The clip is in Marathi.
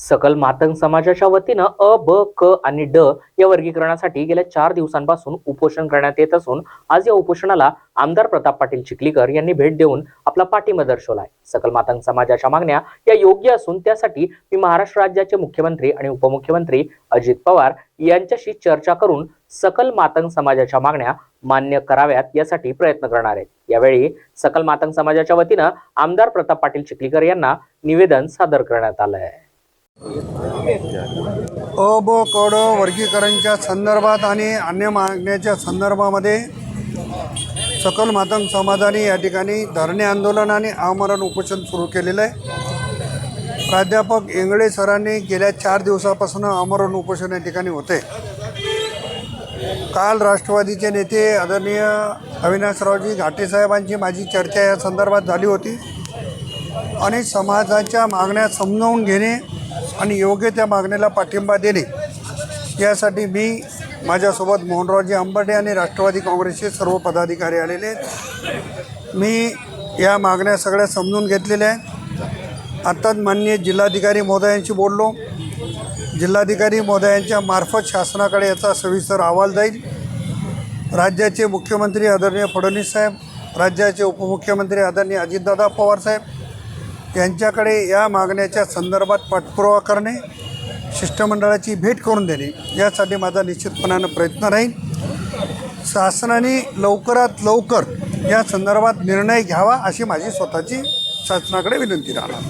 सकल मातंग समाजाच्या वतीनं अ ब क आणि ड या वर्गीकरणासाठी गेल्या चार दिवसांपासून उपोषण करण्यात येत असून आज या उपोषणाला आमदार प्रताप पाटील चिखलीकर यांनी भेट देऊन आपला पाठिंबा दर्शवलाय. सकल मातंग समाजाच्या मागण्या या योग्य असून त्यासाठी मी महाराष्ट्र राज्याचे मुख्यमंत्री आणि उपमुख्यमंत्री अजित पवार यांच्याशी चर्चा करून सकल मातंग समाजाच्या मागण्या मान्य कराव्यात यासाठी प्रयत्न करणार आहेत यावेळी सकल मातंग समाजाच्या वतीनं आमदार प्रताप पाटील चिखलीकर यांना निवेदन सादर करण्यात आलं आहे अ ब कड वर्गीकरणच्या संदर्भात आणि अन्य मागण्याच्या संदर्भामध्ये सकल मातंग समाजाने या ठिकाणी धरणे आंदोलन आणि आमरण उपोषण सुरू केलेलं आहे. प्राध्यापक इंगळे सरांनी गेल्या चार दिवसापासून आमरण उपोषण या ठिकाणी होते काल राष्ट्रवादीचे नेते आदरणीय अविनाशरावजी घाटेसाहेबांची माझी चर्चा या संदर्भात झाली होती. आणि समाजाच्या मागण्या समजावून घेणे आणि योग्य त्या मागण्याला पाठिंबा देणे. यासाठी मी माझ्यासोबत मोहनरावजी आंबर्डे आणि राष्ट्रवादी काँग्रेसचे सर्व पदाधिकारी आलेले आहेत. मी या मागण्या सगळ्या समजून घेतलेल्या आहेत. आत्ताच माननीय जिल्हाधिकारी महोदयांशी बोललो. जिल्हाधिकारी महोदयांच्या मार्फत शासनाकडे याचा सविस्तर अहवाल जाईल. राज्याचे मुख्यमंत्री आदरणीय फडणवीस साहेब राज्याचे उपमुख्यमंत्री आदरणीय अजितदादा पवार साहेब त्यांच्याकडे या मागण्याच्या संदर्भात पाठपुरावा करणे शिष्टमंडळाची भेट करून देणे यासाठी माझा निश्चितपणानं प्रयत्न राहील. शासनाने लवकरात लवकर या संदर्भात निर्णय घ्यावा अशी माझी स्वतःची शासनाकडे विनंती राहणार.